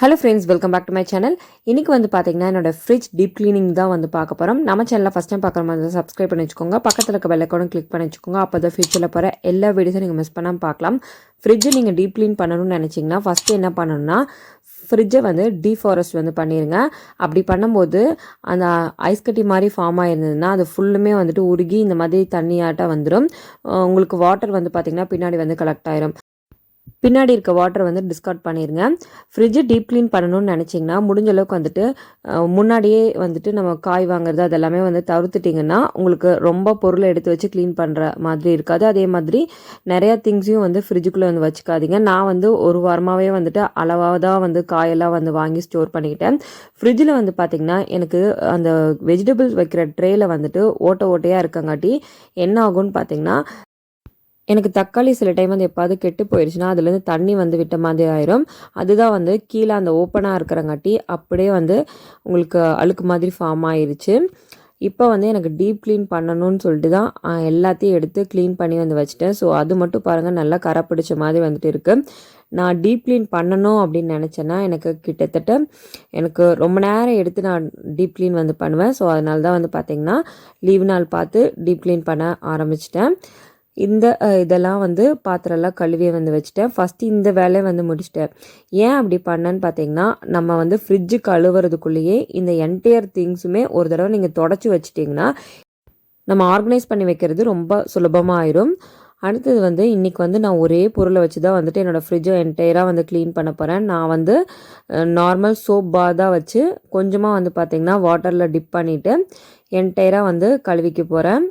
Hello friends welcome back to my channel இன்றைக்கி வந்து பார்த்தீங்கன்னா என்னோடய ஃப்ரிட்ஜ் டீப் க்ளீனிங் தான் வந்து பார்க்க போகிறோம் நம்ம சேனலில் ஃபஸ்ட் டைம் பார்க்குற மாதிரி சப்ஸ்கிரைப் பண்ணி வச்சுக்கோங்க. பக்கத்தில் இருக்க பெல்லைக்கோடும் கிளிக் பண்ணி வச்சுக்கோங்க. அப்போ தான் ஃபியூச்சரில் போகிற எல்லா வீடியோஸும் நீங்கள் மிஸ் பண்ணாமல் பார்க்கலாம். ஃப்ரிட்ஜை நீங்கள் டீப் க்ளீன் பண்ணணும்னு நினச்சிங்கன்னா ஃபஸ்ட்டு என்ன பண்ணணும்னா ஃப்ரிட்ஜை வந்து டீஃபாரஸ்ட் வந்து பண்ணிடுங்க அப்படி பண்ணும்போது அந்த ஐஸ் கட்டி மாதிரி ஃபார்ம் ஆகிருந்ததுன்னா அது ஃபுல்லுமே வந்துட்டு உருகி இந்த மாதிரி தண்ணியாட்டம் வந்துடும் உங்களுக்கு வாட்டர் வந்து பார்த்திங்கன்னா பின்னாடி வந்து கலெக்ட் ஆயிரும். பின்னாடி இருக்க வாட்டரை வந்து டிஸ்கார்ட் பண்ணிடுங்க ஃப்ரிட்ஜை டீப் க்ளீன் பண்ணணும்னு நினச்சிங்கன்னா முடிஞ்ச அளவுக்கு வந்துட்டு முன்னாடியே வந்துட்டு நம்ம காய் வாங்குறது அதெல்லாமே வந்து தவிர்த்துட்டிங்கன்னா உங்களுக்கு ரொம்ப பொருளை எடுத்து வச்சு க்ளீன் பண்ணுற மாதிரி இருக்காது. அதே மாதிரி நிறையா திங்ஸையும் வந்து ஃப்ரிட்ஜுக்குள்ளே வந்து வச்சுக்காதீங்க. நான் வந்து ஒரு வாரமாகவே வந்துட்டு அளவாக தான் வந்து காயெல்லாம் வந்து வாங்கி ஸ்டோர் பண்ணிக்கிட்டேன். ஃப்ரிட்ஜில் வந்து பார்த்திங்கன்னா எனக்கு அந்த வெஜிடபிள்ஸ் வைக்கிற ட்ரேயில் வந்துட்டு ஓட்ட ஓட்டையாக இருக்கங்காட்டி என்ன ஆகும்னு பார்த்திங்கன்னா எனக்கு தக்காளி சில டைம் வந்து எப்பாவது கெட்டு போயிடுச்சுன்னா அதுலேருந்து தண்ணி வந்து விட்ட மாதிரி ஆயிரும். அதுதான் வந்து கீழே அந்த ஓப்பனாக இருக்கிறங்காட்டி அப்படியே வந்து உங்களுக்கு அழுக்கு மாதிரி ஃபார்ம் ஆயிடுச்சு இப்போ வந்து எனக்கு டீப் க்ளீன் பண்ணணும்னு சொல்லிட்டு தான் எல்லாத்தையும் எடுத்து க்ளீன் பண்ணி வந்து வச்சுட்டேன். ஸோ அது மட்டும் பாருங்கள் நல்லா கரை பிடிச்ச மாதிரி வந்துட்டு இருக்குது நான் டீப் க்ளீன் பண்ணணும் அப்படின்னு நினச்சேன்னா எனக்கு கிட்டத்தட்ட எனக்கு ரொம்ப நேரம் எடுத்து நான் டீப் க்ளீன் வந்து பண்ணுவேன். ஸோ அதனால தான் வந்து பார்த்திங்கன்னா லீவ் நாள் பார்த்து டீப் க்ளீன் பண்ண ஆரம்பிச்சிட்டேன். இந்த இதெல்லாம் வந்து பாத்திரம்லாம் கழுவி வந்து வச்சுட்டேன். ஃபஸ்ட்டு இந்த வேலையை வந்து முடிச்சிட்டேன். ஏன் அப்படி பண்ணேன்னு பார்த்தீங்கன்னா நம்ம வந்து ஃப்ரிட்ஜு கழுவுறதுக்குள்ளேயே இந்த என்டையர் திங்ஸுமே ஒரு தடவை நீங்கள் தொடச்சி வச்சிட்டிங்கன்னா நம்ம ஆர்கனைஸ் பண்ணி வைக்கிறது ரொம்ப சுலபமாயிரும். அடுத்தது வந்து இன்றைக்கி வந்து நான் ஒரே பொருளை வச்சு தான் வந்துட்டு என்னோடய ஃப்ரிட்ஜை என்டையராக வந்து க்ளீன் பண்ண போகிறேன் நான் வந்து நார்மல் சோப் பார் தான் வச்சு கொஞ்சமாக வந்து பார்த்திங்கன்னா வாட்டரில் டிப் பண்ணிவிட்டு என்டையராக வந்து கழுவிக்க போகிறேன்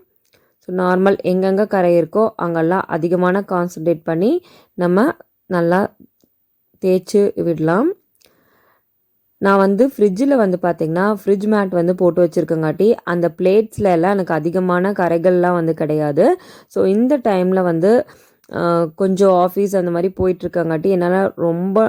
ஸோ நார்மல் எங்கெங்கே கரை இருக்கோ அங்கெல்லாம் அதிகமான கான்சன்ட்ரேட் பண்ணி நம்ம நல்லா தேய்ச்சி விடலாம். நான் வந்து ஃப்ரிட்ஜில் வந்து பார்த்திங்கன்னா ஃப்ரிட்ஜ் மேட் வந்து போட்டு வச்சுருக்கங்காட்டி அந்த பிளேட்ஸில் எல்லாம் எனக்கு அதிகமான கரைகள்லாம் வந்து கிடையாது. ஸோ இந்த டைமில் வந்து கொஞ்சம் ஆஃபீஸ் அந்த மாதிரி போயிட்டுருக்கங்காட்டி என்னால் ரொம்ப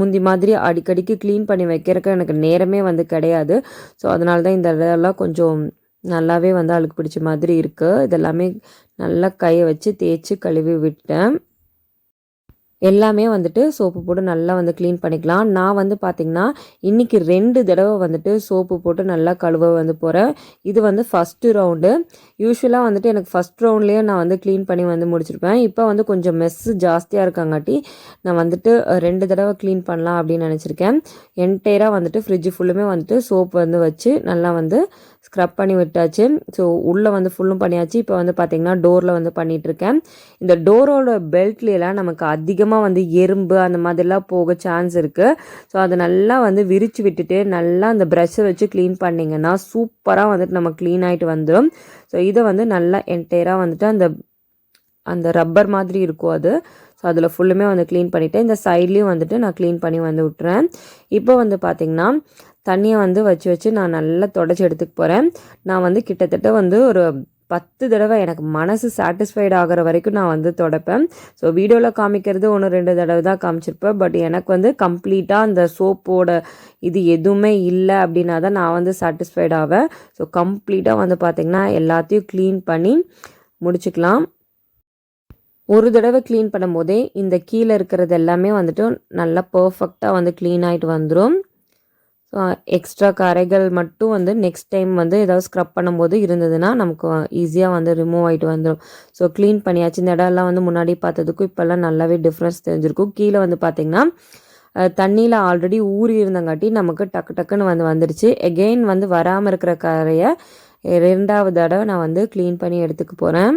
முந்தி மாதிரி அடிக்கடிக்கு க்ளீன் பண்ணி வைக்கிறதுக்கு எனக்கு நேரமே வந்து கிடையாது. ஸோ அதனால தான் இந்த இதெல்லாம் கொஞ்சம் நல்லாவே வந்து அழுக்கு பிடிச்ச மாதிரி இருக்குது இதெல்லாமே நல்லா கையை வச்சு தேய்ச்சி கழுவி விட்டேன். எல்லாமே வந்துட்டு சோப்பு போட்டு நல்லா வந்து க்ளீன் பண்ணிக்கலாம். நான் வந்து பார்த்திங்கன்னா இன்றைக்கி ரெண்டு தடவை வந்துட்டு சோப்பு போட்டு நல்லா கழுவ வந்து போகிறேன் இது வந்து ஃபஸ்ட்டு ரவுண்டு யூஸ்வலாக வந்துட்டு எனக்கு ஃபஸ்ட் ரவுண்ட்லேயே நான் வந்து க்ளீன் பண்ணி வந்து முடிச்சிருப்பேன். இப்போ வந்து கொஞ்சம் மெஸ்ஸு ஜாஸ்தியாக இருக்காங்காட்டி நான் வந்துட்டு ரெண்டு தடவை க்ளீன் பண்ணலாம் அப்படின்னு நினச்சிருக்கேன். என்டையராக வந்துட்டு ஃப்ரிட்ஜு ஃபுல்லுமே வந்துட்டு சோப்பு வந்து வச்சு நல்லா வந்து ஸ்க்ரப் பண்ணி விட்டாச்சு. ஸோ உள்ளே வந்து ஃபுல்லும் பண்ணியாச்சு. இப்போ வந்து பார்த்திங்கன்னா டோரில் வந்து பண்ணிகிட்ருக்கேன் இந்த டோரோட பெல்ட்லாம் நமக்கு அதிகமாக வந்து எறும்பு அந்த மாதிரிலாம் போக சான்ஸ் இருக்குது ஸோ அதை நல்லா வந்து விரித்து விட்டுட்டு நல்லா அந்த ப்ரஷ்ஷை வச்சு க்ளீன் பண்ணிங்கன்னா சூப்பராக வந்துட்டு நம்ம க்ளீன் ஆகிட்டு வந்துடும் ஸோ இதை வந்து நல்லா என்டையராக வந்துட்டு அந்த அந்த ரப்பர் மாதிரி இருக்கும் அது. ஸோ அதில் ஃபுல்லுமே வந்து க்ளீன் பண்ணிவிட்டு இந்த சைட்லேயும் வந்துட்டு நான் க்ளீன் பண்ணி வந்து விட்டுறேன். இப்போ வந்து பார்த்திங்கன்னா தண்ணியை வந்து வச்சு வச்சு நான் நல்லா தொடச்சி எடுத்துக்க போகிறேன் நான் வந்து கிட்டத்தட்ட வந்து ஒரு பத்து தடவை எனக்கு மனசு சாட்டிஸ்ஃபைட் ஆகிற வரைக்கும் நான் வந்து தொடப்பேன். ஸோ வீடியோவில் காமிக்கிறது ஒன்று ரெண்டு தடவை தான் காமிச்சிருப்பேன். பட் எனக்கு வந்து கம்ப்ளீட்டாக அந்த சோப்போட இது எதுவுமே இல்லை அப்படின்னா தான் நான் வந்து சாட்டிஸ்ஃபைட் ஆவேன். ஸோ கம்ப்ளீட்டாக வந்து பார்த்திங்கன்னா எல்லாத்தையும் க்ளீன் பண்ணி முடிச்சுக்கலாம். ஒரு தடவை க்ளீன் பண்ணும்போதே இந்த கீழே இருக்கிறது எல்லாமே வந்துட்டு நல்லா பர்ஃபெக்டாக வந்து க்ளீன் ஆகிட்டு வந்துடும் எக்ஸ்ட்ரா கரைகள் மட்டும் வந்து நெக்ஸ்ட் டைம் வந்து ஏதாவது ஸ்க்ரப் பண்ணும்போது இருந்ததுன்னா நமக்கு ஈஸியாக வந்து ரிமூவ் ஆகிட்டு வந்துடும் ஸோ க்ளீன் பண்ணியாச்சு. இந்த இடம்லாம் வந்து முன்னாடி பார்த்ததுக்கும் இப்போல்லாம் நல்லாவே டிஃப்ரென்ஸ் தெரிஞ்சிருக்கும். கீழே வந்து பார்த்திங்கன்னா தண்ணியில் ஆல்ரெடி ஊறி இருந்தங்காட்டி நமக்கு டக்கு டக்குன்னு வந்து வந்துடுச்சு எகெயின் வந்து வராமல் இருக்கிற கரையை ரெண்டாவது தடவை நான் வந்து க்ளீன் பண்ணி எடுத்துக்க போகிறேன்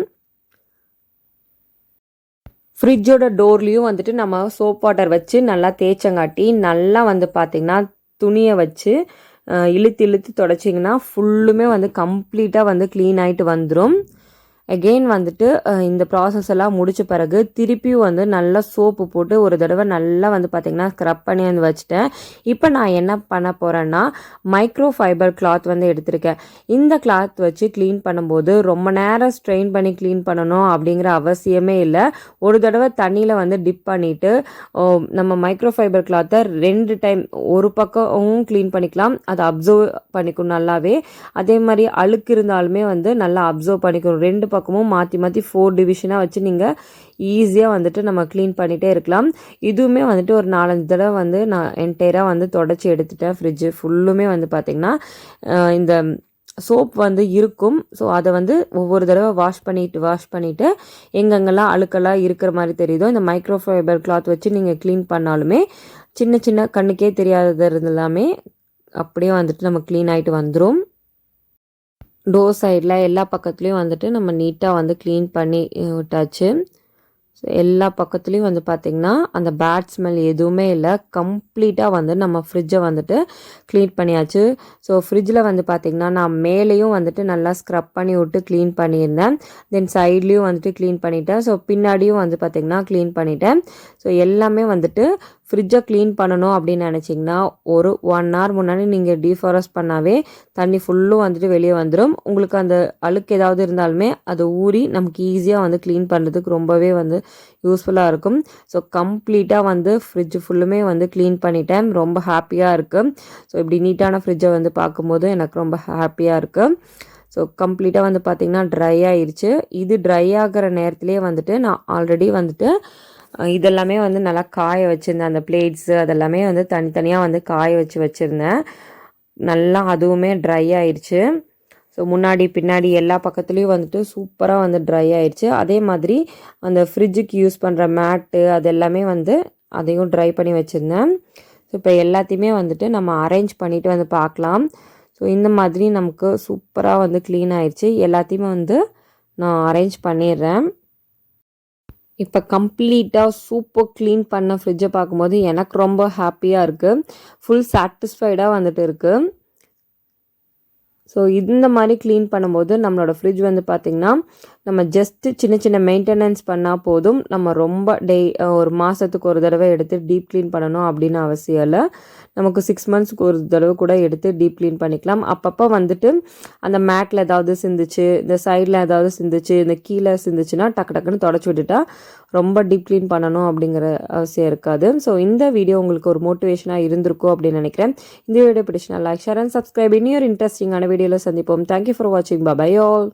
ஃப்ரிட்ஜோட டோர்லேயும் வந்துட்டு நம்ம சோப் வாட்டர் வச்சு நல்லா தேய்ச்சங்காட்டி நல்லா வந்து பார்த்திங்கன்னா துணியை வச்சு இழுத்து இழுத்து தொடச்சிங்கன்னா ஃபுல்லுமே வந்து கம்ப்ளீட்டாக வந்து க்ளீன் ஆகிட்டு வந்துடும் அகெயின் வந்துட்டு இந்த ப்ராசஸ் எல்லாம் முடித்த பிறகு திருப்பியும் வந்து நல்லா சோப்பு போட்டு ஒரு தடவை நல்லா வந்து பார்த்திங்கன்னா ஸ்க்ரப் பண்ணி வந்து வச்சுட்டேன். இப்போ நான் என்ன பண்ண போகிறேன்னா மைக்ரோ ஃபைபர் கிளாத் வந்து எடுத்திருக்கேன். இந்த கிளாத் வச்சு க்ளீன் பண்ணும்போது ரொம்ப நேரம் ஸ்ட்ரெயின் பண்ணி க்ளீன் பண்ணணும் அப்படிங்கிற அவசியமே இல்லை. ஒரு தடவை தண்ணியில் வந்து டிப் பண்ணிவிட்டு நம்ம மைக்ரோ ஃபைபர் கிளாத்தை ரெண்டு டைம் ஒரு பக்கமும் க்ளீன் பண்ணிக்கலாம். அதை அப்சர்வ் பண்ணிக்கும் நல்லாவே. அதே மாதிரி அழுக்கு இருந்தாலுமே வந்து நல்லா அப்சர்வ் பண்ணிக்கணும். ரெண்டு பக்கமும் மாற்றி மாற்றி ஃபோர் டிவிஷனாக வச்சு நீங்கள் ஈஸியாக வந்துட்டு நம்ம க்ளீன் பண்ணிகிட்டே இருக்கலாம். இதுவுமே வந்துட்டு ஒரு நாலஞ்சு தடவை வந்து நான் என்டையராக வந்து தொடச்சி எடுத்துட்டேன். ஃப்ரிட்ஜு ஃபுல்லுமே வந்து பார்த்திங்கன்னா இந்த சோப் வந்து இருக்கும். ஸோ அதை வந்து ஒவ்வொரு தடவை வாஷ் பண்ணிட்டு வாஷ் பண்ணிவிட்டு எங்கெங்கெல்லாம் அழுக்கெல்லாம் இருக்கிற மாதிரி தெரியுதோ இந்த மைக்ரோ ஃபைபர் கிளாத் வச்சு நீங்கள் க்ளீன் பண்ணாலுமே சின்ன சின்ன கண்ணுக்கே தெரியாதது எல்லாமே அப்படியே வந்துட்டு நம்ம க்ளீன் ஆகிட்டு வந்துடும் டோர் சைடில் எல்லா பக்கத்துலேயும் வந்துட்டு நம்ம நீட்டாக வந்து க்ளீன் பண்ணி விட்டாச்சு. ஸோ எல்லா பக்கத்துலேயும் வந்து பார்த்திங்கன்னா அந்த பேட் ஸ்மெல் எதுவுமே இல்லை. கம்ப்ளீட்டாக வந்து நம்ம ஃப்ரிட்ஜை வந்துட்டு க்ளீன் பண்ணியாச்சு. ஸோ ஃப்ரிட்ஜில் வந்து பார்த்திங்கன்னா நான் மேலேயும் வந்துட்டு நல்லா ஸ்க்ரப் பண்ணி விட்டு க்ளீன் பண்ணியிருந்தேன். தென் சைட்லேயும் வந்துட்டு க்ளீன் பண்ணிட்டேன். ஸோ பின்னாடியும் வந்து பார்த்திங்கன்னா க்ளீன் பண்ணிட்டேன். ஸோ எல்லாமே வந்துட்டு ஃப்ரிட்ஜை க்ளீன் பண்ணணும் அப்படின்னு நினச்சிங்கன்னா ஒரு ஒன் ஹவர் முன்னாடி நீங்கள் டீஃபாரஸ்ட் பண்ணாவே தண்ணி ஃபுல்லும் வந்துட்டு வெளியே வந்துடும் உங்களுக்கு அந்த அழுக்கு ஏதாவது இருந்தாலுமே அது ஊறி நமக்கு ஈஸியாக வந்து க்ளீன் பண்ணுறதுக்கு ரொம்பவே வந்து யூஸ்ஃபுல்லாக இருக்கும். ஸோ கம்ப்ளீட்டாக வந்து ஃப்ரிட்ஜ் ஃபுல்லுமே வந்து க்ளீன் பண்ணிட்டேன். ரொம்ப ஹாப்பியாக இருக்குது ஸோ இப்படி நீட்டான ஃப்ரிட்ஜை வந்து பார்க்கும்போது எனக்கு ரொம்ப ஹாப்பியாக இருக்குது ஸோ கம்ப்ளீட்டாக வந்து பார்த்திங்கன்னா ட்ரை ஆயிடுச்சு இது ட்ரை ஆகிற நேரத்துலேயே வந்துட்டு நான் ஆல்ரெடி வந்துட்டு இதெல்லாமே வந்து நல்லா காய வச்சுருந்தேன். அந்த பிளேட்ஸு அதெல்லாமே வந்து தனித்தனியாக வந்து காய வச்சு வச்சுருந்தேன். நல்லா அதுவுமே ட்ரை ஆயிடுச்சு ஸோ முன்னாடி பின்னாடி எல்லா பக்கத்துலேயும் வந்துட்டு சூப்பராக வந்து ட்ரை ஆயிடுச்சு அதே மாதிரி அந்த ஃப்ரிட்ஜுக்கு யூஸ் பண்ணுற மேட்டு அது எல்லாமே வந்து அதையும் ட்ரை பண்ணி வச்சுருந்தேன். ஸோ இப்போ எல்லாத்தையுமே வந்துட்டு நம்ம அரேஞ்ச் பண்ணிட்டு வந்து பார்க்கலாம். ஸோ இந்த மாதிரி நமக்கு சூப்பராக வந்து க்ளீன் ஆயிடுச்சு எல்லாத்தையுமே வந்து நான் அரேஞ்ச் பண்ணிடுறேன். இப்போ கம்ப்ளீட்டாக சூப்பர் க்ளீன் பண்ண ஃப்ரிட்ஜை பார்க்கும்போது எனக்கு ரொம்ப ஹாப்பியாக இருக்குது ஃபுல் சாட்டிஸ்ஃபைடாக வந்துட்டு இருக்குது ஸோ இந்த மாதிரி க்ளீன் பண்ணும்போது நம்மளோட ஃப்ரிட்ஜ் வந்து பார்த்திங்கன்னா நம்ம ஜஸ்ட்டு சின்ன சின்ன மெயின்டெனன்ஸ் பண்ணால் போதும். நம்ம ரொம்ப டெய் ஒரு மாதத்துக்கு ஒரு தடவை எடுத்து டீப் க்ளீன் பண்ணணும் அப்படின்னு அவசியம் இல்லை. நமக்கு சிக்ஸ் மந்த்ஸ்க்கு ஒரு தடவை கூட எடுத்து டீப் க்ளீன் பண்ணிக்கலாம். அப்பப்போ வந்துட்டு அந்த மேட்டில் ஏதாவது சிந்துச்சு இந்த சைடில் ஏதாவது சிந்துச்சு இந்த கீழே சிந்துச்சுன்னா டக்கு டக்குன்னு தொடச்சி விட்டுட்டா ரொம்ப டீப் க்ளீன் பண்ணணும் அப்படிங்கிற அவசியம் இருக்காது. ஸோ இந்த வீடியோ உங்களுக்கு ஒரு மோட்டிவேஷனாக இருந்திருக்கும் அப்படின்னு நினைக்கிறேன். இந்த வீடியோ பிடிச்சினா லைக் ஷேர் அண்ட் சப்ஸ்கிரைப் இனி ஒரு இன்ட்ரெஸ்டிங்கான வீடியோவில் சந்திப்போம். தேங்க்யூ ஃபார் வாட்சிங் பபாய் ஆல்